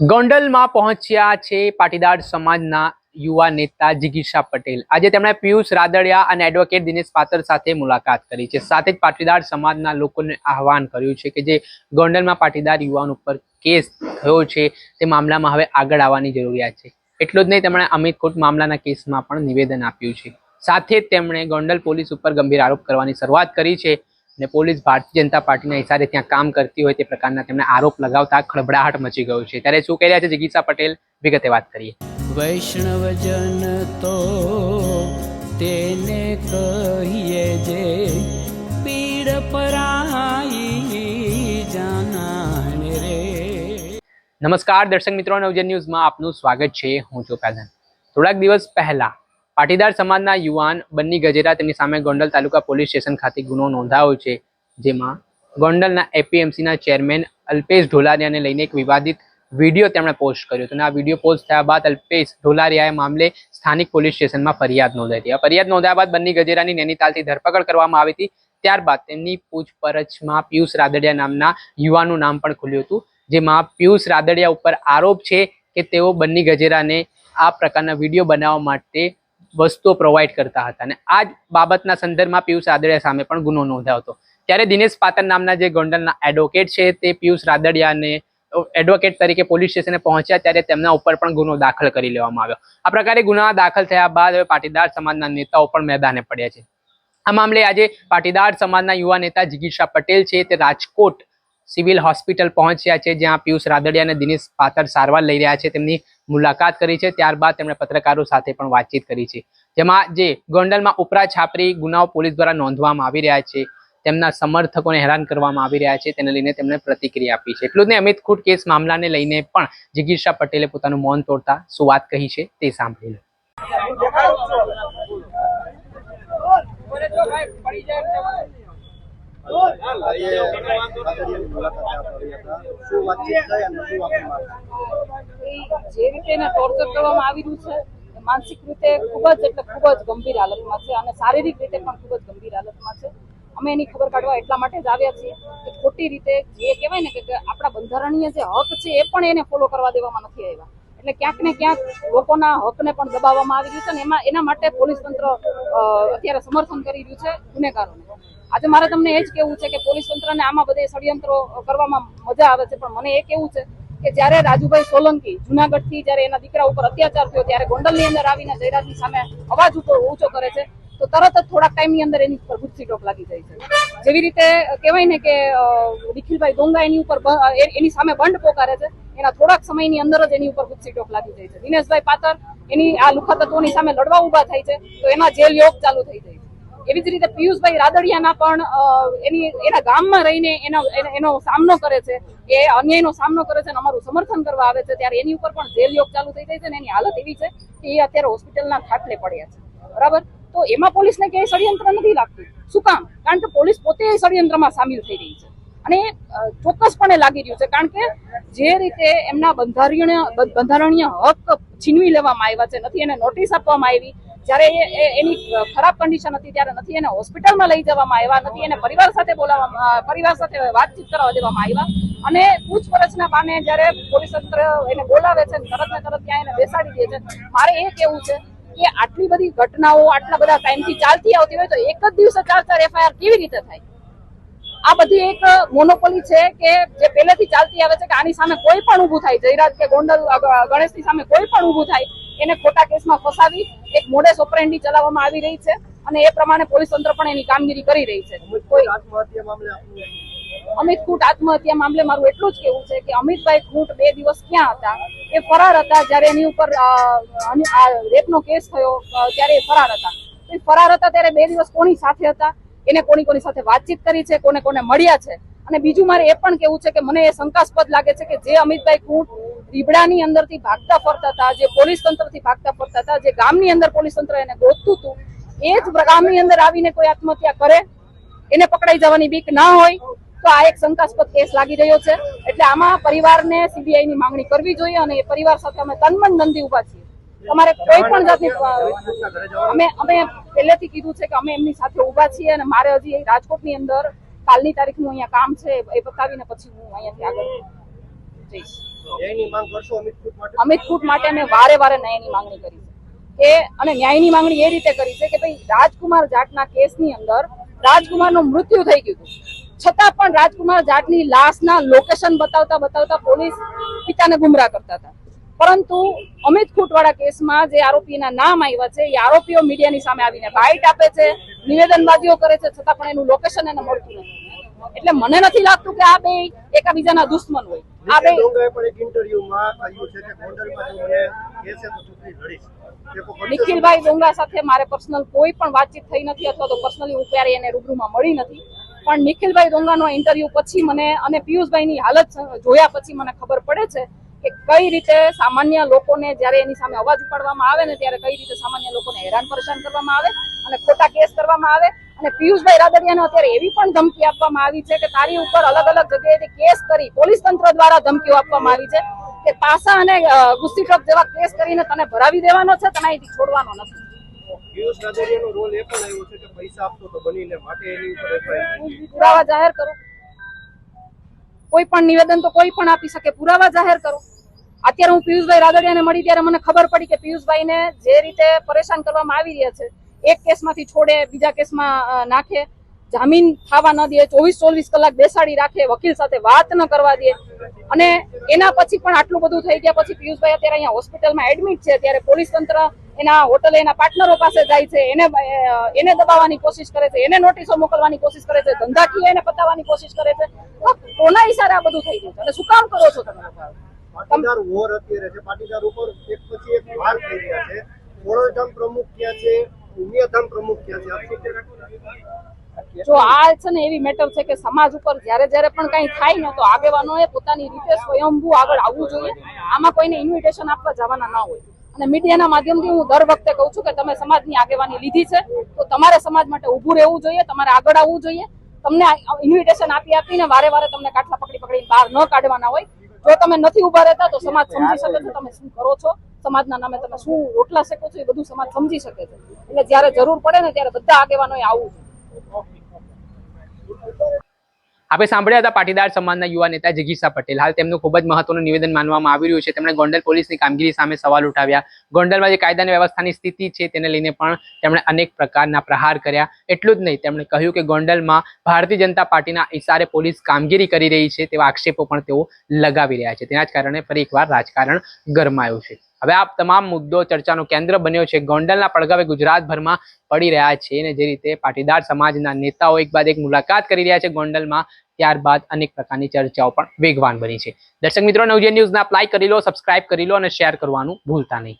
ગોંડલમાં પહોંચ્યા છે પાટીદાર સમાજના યુવા નેતા જિગીશા પટેલ. આજે તેમણે પિયુષ રાદડિયા અને એડવોકેટ દિનેશ પાત્ર સાથે મુલાકાત કરી છે. સાથે જ પાટીદાર સમાજના લોકોને આહવાન કર્યું છે કે જે ગોંડલમાં પાટીદાર યુવાન ઉપર કેસ થયો છે, તે મામલામાં હવે આગળ આવવાની જરૂરિયાત છે. એટલું જ નહીં, તેમણે અમિત કોટ મામલાના કેસમાં પણ નિવેદન આપ્યું છે. સાથે જ તેમણે ગોંડલ પોલીસ ઉપર ગંભીર આરોપ કરવાની શરૂઆત કરી છે. અને પોલીસ ભારતીય જનતા પાર્ટીના ઇશારે ત્યાં કામ કરતી હોય તે પ્રકારના તેમણે આરોપ લગાવતા ખળભળાહટ મચી ગયો છે. ત્યારે શું કહી રહ્યા છે જિગીસા પટેલ? વિગતે વાત કરીએ. વૈષ્ણવજન તો તેને કહીએ જે પીડ પરાઈ જાનાને રે. નમસ્કાર દર્શક મિત્રો નવજન ન્યૂઝમાં આપનું સ્વાગત છે. હું છું કાદન થોડાક દિવસ પહેલા પાટીદાર સમાજના યુવાન બન્ની ગજેરા તેમની સામે ગોંડલ તાલુકા પોલીસ સ્ટેશન ખાતે ગુનો નોંધાયો છે, જેમાં ગોંડલના એપીએમસીના ચેરમેન અલ્પેશ ઢોલારિયાને લઈને એક વિવાદિત વીડિયો તેમણે પોસ્ટ કર્યો હતો અને આ વીડિયો પોસ્ટ થયા બાદ અલ્પેશ ઢોલારિયાએ મામલે સ્થાનિક પોલીસ સ્ટેશનમાં ફરિયાદ નોંધાઈ હતી. આ ફરિયાદ નોંધાયા બાદ બન્ની ગજેરાની નૈનીતાલથી ધરપકડ કરવામાં આવી હતી. ત્યારબાદ તેમની પૂછપરછમાં પિયુષ રાદડિયા નામના યુવાનનું નામ પણ ખુલ્યું હતું, જેમાં પિયુષ રાદડિયા ઉપર આરોપ છે કે તેઓ બન્ની ગજેરાને આ પ્રકારના વીડિયો બનાવવા માટે વસ્તુઓ પ્રોવાઈડ કરતા હતા. અને આ જ બાબતના સંદર્ભમાં પિયુષ રાદડિયા સામે પણ ગુનો નોંધાયો હતો. ત્યારે દિનેશ પાતર નામના જે ગોંડલના એડવોકેટ છે તે પિયુષ રાદડિયાને એડવોકેટ તરીકે પોલીસ સ્ટેશને પહોંચ્યા ત્યારે તેમના ઉપર પણ ગુનો દાખલ કરી લેવામાં આવ્યો. આ પ્રકારે ગુના દાખલ થયા બાદ હવે પાટીદાર સમાજના નેતાઓ પણ મેદાને પડ્યા છે. આ મામલે આજે પાટીદાર સમાજના યુવા નેતા જિગીશા પટેલ છે તે રાજકોટ સિવિલ હોસ્પિટલ પહોંચ્યા છે, જ્યાં પિયુષ રાદડિયા અને દિનેશ પાતર સારવાર લઈ રહ્યા છે. તેમની મુલાકાત કરી છે, ત્યારબાદ તેમણે પત્રકારો સાથે પણ વાતચીત કરી છે. જેમાં જે ગોંડલમાં ઉપરા છાપરી ગુનાઓ પોલીસ દ્વારા નોંધવામાં આવી રહ્યા છે, તેમના સમર્થકોને હેરાન કરવામાં આવી રહ્યા છે, તેને લઈને તેમણે પ્રતિક્રિયા આપી છે. એટલું જ નહીં, અમિત ખૂટ કેસ મામલાને લઈને પણ જિગીર્ષા પટેલે પોતાનું મૌન તોડતા શું વાત કહી છે તે સાંભળી લો જે રીતે એને ટોર્ચર કરવામાં આવી રહ્યું છે માનસિક રીતે ખૂબ જ એટલે ખૂબ જ ગંભીર હાલતમાં છે અને શારીરિક રીતે પણ ખૂબ જ ગંભીર હાલતમાં છે. અમે એની ખબર કાઢવા એટલા માટે જ આવ્યા છીએ કે ખોટી રીતે જે કહેવાય ને કે આપણા બંધારણીય જે હક છે એ પણ એને ફોલો કરવા દેવામાં નથી આવ્યા. એટલે ક્યાંક ને ક્યાંક લોકોના હકને પણ દબાવવામાં આવી રહ્યું છે અને એમાં એના માટે પોલીસ તંત્ર અત્યારે સમર્થન કરી રહ્યું છે ગુનેગારોને. આજે મારે તમને એ જ કહેવું છે કે પોલીસ તંત્રને આમાં બધે ષડયંત્રો કરવામાં મજા આવે છે, પણ મને એ કેવું છે કે જ્યારે રાજુભાઈ સોલંકી જુનાગઢથી જ્યારે એના દીકરા ઉપર અત્યાચાર થયો, ત્યારે ગોંડલની અંદર આવીને જયરાજની સામે અવાજ ઉપર ઊંચો કરે છે તો તરત જ થોડાક ટાઈમની અંદર એની ઉપર ગુસ્સી ટોક લાગી જાય છે. જેવી રીતે કહેવાય ને કે નિખિલભાઈ ગોંગા એની ઉપર એની સામે બંધ પોકારે છે, એના થોડાક સમયની અંદર જ એની ઉપર ગુસ્સી ટોક લાગી જાય છે. દિનેશભાઈ પાતર એની આ લુખા તત્વોની સામે લડવા ઊભા થાય છે, તો એના જેલ યોગ ચાલુ થઈ જાય છે. એવી જ રીતે પિયુષભાઈ રાદડિયાના પણ એની, એના ગામમાં રહીને એનો, એનો- એનો સામનો કરે છે, એ અન્યાયનો સામનો કરે છે અને અમારું સમર્થન કરવા આવે છે, ત્યારે એની ઉપર પણ જેલ યોગ ચાલુ થઈ જાય છે અને એની હાલત એવી છે કે એ અત્યારે હોસ્પિટલના ખાટલે પડ્યા છે. બરાબર? તો એમાં પોલીસને ક્યાંય ષડયંત્ર નથી લાગતું. શું કામ? કારણ કે પોલીસ પોતે ષડયંત્રમાં સામેલ થઈ રહી છે. અને ચોક્કસપણે લાગી રહ્યું છે. કારણ કે જે રીતે એમના બંધારણીય બંધારણીય હક છીનવી લેવામાં આવ્યા છે, નથી એને નોટિસ આપવામાં આવી, જ્યારે એ- એની ખરાબ કન્ડિશન હતી ત્યારે નથી એને હોસ્પિટલમાં લઈ જવામાં આવ્યા, નથી એને પરિવાર સાથે બોલાવવામાં પરિવાર સાથે વાતચીત કરવા દેવામાં આવ્યા. અને પૂછપરછના બાને જ્યારે પોલીસ તંત્ર એને બોલાવે છે તરત ને તરત ત્યાં એને બેસાડી દે છે. મારે એ કેવું છે કે આટલી બધી ઘટનાઓ આટલા બધા ટાઈમથી ચાલતી આવતી હોય તો એક જ દિવસે ચાર ચાર એફઆઈઆર કેવી રીતે થાય? આ બધી એક મોનોપોલી છે કે જે પહેલેથી ચાલતી આવે છે કે આની સામે કોઈ પણ ઊભું થાય. જયરાજ કે ગોંડલ ગણેશની સામે કોઈ પણ ઊભું થાય એને ખોટા કેસમાં ફસાવી એક મોડેસ ઓપરેન્ડી ચલાવવામાં આવી રહી છે અને એ પ્રમાણે પોલીસ તંત્ર પણ એની કામગીરી કરી રહી છે. કોઈ આત્મહત્યા મામલે અમિત ખૂટ આત્મહત્યા મામલે મારું એટલું જ કેવું છે કે અમિતભાઈ ખૂટ બે દિવસ ક્યાં હતા? એ ફરાર હતા જ્યારે એની ઉપર રેપનો કેસ થયો ત્યારે એ ફરાર હતા. એ ફરાર હતા ત્યારે બે દિવસ કોની સાથે હતા? એને કોની કોની સાથે વાતચીત કરી છે? કોને કોને મળ્યા છે? અને બીજું મારે એ પણ કેવું છે કે મને એ શંકાસ્પદ લાગે છે કે જે અમિતભાઈ ખૂટ રીબડાની અંદરથી ભાગતા ફરતા હતા, જે પોલીસ તંત્રથી ભાગતા ફરતા હતા, જે ગામની અંદર પોલીસ તંત્ર એને ગોતતું હતું, એ જ ગામની અંદર આવીને કોઈ આત્મહત્યા કરે? એને પકડાઈ જવાની બીક ના હોય? તો આ એક શંકાસ્પદ કેસ લાગી રહ્યો છે. એટલે આમાં પરિવારને સીબીઆઈ ની માંગણી કરવી જોઈએ અને એ પરિવાર સાથે અમે તનમન નંદી ઊભા છીએ. તમારે કોઈ પણ જાતની અમે અમે પહેલેથી કીધું છે કે અમે એમની સાથે ઊભા છીએ અને મારે હજી રાજકોટની અંદર કાલની તારીખનું અહીંયા કામ છે એ બતાવીને પછી હું અહીંયાથી આગળ જઈશ. અમિત અમિત માટે અમે વારે વારે ન્યાયની માંગણી કરી છે. કે અને ન્યાયની માંગણી એ રીતે કરી છે કે ભાઈ રાજકુમાર જાટના કેસની અંદર રાજકુમારનું મૃત્યુ થઈ ગયું હતું. છતાં પણ રાજકુમાર જાટની લાશના લોકેશન બતાવતા બતાવતા પોલીસ પિતાને ગુમરાહ કરતા હતા. પરંતુ અમિત ખૂટવાળા કેસમાં જે આરોપીના નામ આવ્યા છે એ આરોપીઓ મીડિયાની સામે આવીને બાઇટ આપે છે નિવેદનબાજીઓ કરે છે છતાં પણ એનું લોકેશન એને મળતું નથી. એટલે મને નથી લાગતું કે આ બે એકાબીજાના દુશ્મન હોય. આ બે નિખિલ ડોંગરે પણ એક ઇન્ટરવ્યુમાં કહ્યું છે કે ગોંડલમાં જો મને કહેશે તો ચૂંટણી લડીશ તે કોઈ કરશે નિખિલભાઈ ડોંગા સાથે મારે પર્સનલ કોઈ પણ વાતચીત થઈ નથી અથવા તો પર્સનલી હું ક્યારે એને રૂબરૂમાં મળી નથી. પણ નિખિલભાઈ રોંગાનો ઇન્ટરવ્યુ પછી મને અને પિયુષભાઈની હાલત જોયા પછી મને ખબર પડે છે કે કઈ રીતે સામાન્ય લોકોને જ્યારે એની સામે અવાજ ઉપાડવામાં આવે ને ત્યારે કઈ રીતે સામાન્ય લોકોને હેરાન પરેશાન કરવામાં આવે અને ખોટા કેસ કરવામાં આવે. અને પિયુષભાઈ રાદડિયાને અત્યારે એવી પણ ધમકી આપવામાં આવી છે કે તારી ઉપર અલગ અલગ જગ્યાએથી કેસ કરી, પોલીસ તંત્ર દ્વારા ધમકીઓ આપવામાં આવી છે કે પાસા અને ગુસ્સી ટ્રક જેવા કેસ કરીને તને ભરાવી દેવાનો છે, તને અહીંથી છોડવાનો નથી. પિયુષ રાદડિયાનો રોલ એ પણ આવ્યો છે કે પૈસા આપતો તો બનીને માટે એની ઉપર પુરાવા જાહેર કરો. કોઈ પણ નિવેદન તો કોઈ પણ આપી શકે. પુરાવા જાહેર કરો. અત્યારે હું પિયુષભાઈ રાદડિયાને મળી ત્યારે મને ખબર પડી કે પિયુષભાઈને જે રીતે પરેશાન કરવામાં આવી રહ્યા છે, એક કેસમાંથી છોડે, બીજા કેસમાં નાખે. જામીન થવા ન દે ચોવીસ ચોવીસ કલાક બેસાડી રાખે, વકીલ સાથે વાત ન કરવા દે. અને એના પછી પણ આટલું બધું થઈ ગયા પછી પિયુષભાઈ અત્યારે અહીંયા હોસ્પિટલમાં એડમિટ છે. ત્યારે પોલીસ તંત્ર એના હોટલ એના પાર્ટનરો પાસે જાય છે એને એને દબાવવાની કોશિશ કરે છે એને નોટિસો મોકલવાની કોશિશ કરે છે ધંધાકીય એને પતાવવાની કોશિશ કરે છે. તો કોના ઈશારે આ બધું થઈ ગયું છે? અને શું કામ કરો છો તમે? પાટીદાર વોર અત્યારે છે. પાટીદાર ઉપર એક પછી એક વાર થઈ રહ્યા છે. ખોડલધામ પ્રમુખ ક્યાં છે? ઉમિયાધામ પ્રમુખ ક્યાં છે? આપ શું કહેશો? જો આ છે ને એવી મેટર છે કે સમાજ ઉપર જ્યારે જ્યારે પણ કંઈ થાય ને તો આગેવાનોએ પોતાની રીતે સ્વયંભૂ આગળ આવવું જોઈએ. આમાં કોઈને ઇન્વિટેશન આપવા જવાના ના હોય. અને મીડિયાના માધ્યમથી હું દર વખતે કહું છું કે તમે સમાજની આગેવાની લીધી છે, તો તમારે સમાજ માટે ઊભું રહેવું જોઈએ, તમારે આગળ આવવું જોઈએ. તમને ઇન્વિટેશન આપી આપીને વારે વારે તમને કાટલા પકડી પકડીને બહાર ન કાઢવાના હોય. જો તમે નથી ઊભા રહેતા, તો સમાજ સમજી શકે છે તમે શું કરો છો, સમાજના નામે તમે શું રોટલા શકો છો, એ બધું સમાજ સમજી શકે છે. એટલે જ્યારે જરૂર પડે ને ત્યારે બધા આગેવાનોએ આવવું જોઈએ. આપણે સાંભળ્યા હતા પાટીદાર સમાજના યુવા નેતા જગીસા પટેલ. હાલ તેમનું ખૂબ જ મહત્વનું નિવેદન માનવામાં આવી રહ્યું છે. તેમણે ગોંડલ પોલીસની કામગીરી સામે સવાલ ઉઠાવ્યા. ગોંડલમાં જે કાયદા વ્યવસ્થાની સ્થિતિ છે તેને લઈને પણ તેમણે અનેક પ્રકારના પ્રહાર કર્યા. એટલું જ નહીં, તેમણે કહ્યું કે ગોંડલમાં ભારતીય જનતા પાર્ટીના ઇશારે પોલીસ કામગીરી કરી રહી છે તેવા આક્ષેપો પણ તેઓ લગાવી રહ્યા છે. તેના જ કારણે ફરી એકવાર રાજકારણ ગરમાયું છે. હવે આ તમામ મુદ્દો ચર્ચાનું કેન્દ્ર બન્યો છે. ગોંડલના પડઘાવે ગુજરાતભરમાં પડી રહ્યા છે અને જે રીતે પાટીદાર સમાજના નેતાઓ એક બાદ એક મુલાકાત કરી રહ્યા છે ગોંડલમાં. ત્યારબાદ અનેક પ્રકારની ચર્ચાઓ પણ વેગવાન બની છે. દર્શક મિત્રો નવજે ન્યૂઝના અપ્લાય કરી લો સબસ્ક્રાઇબ કરી લો અને શેર કરવાનું ભૂલતા નહીં.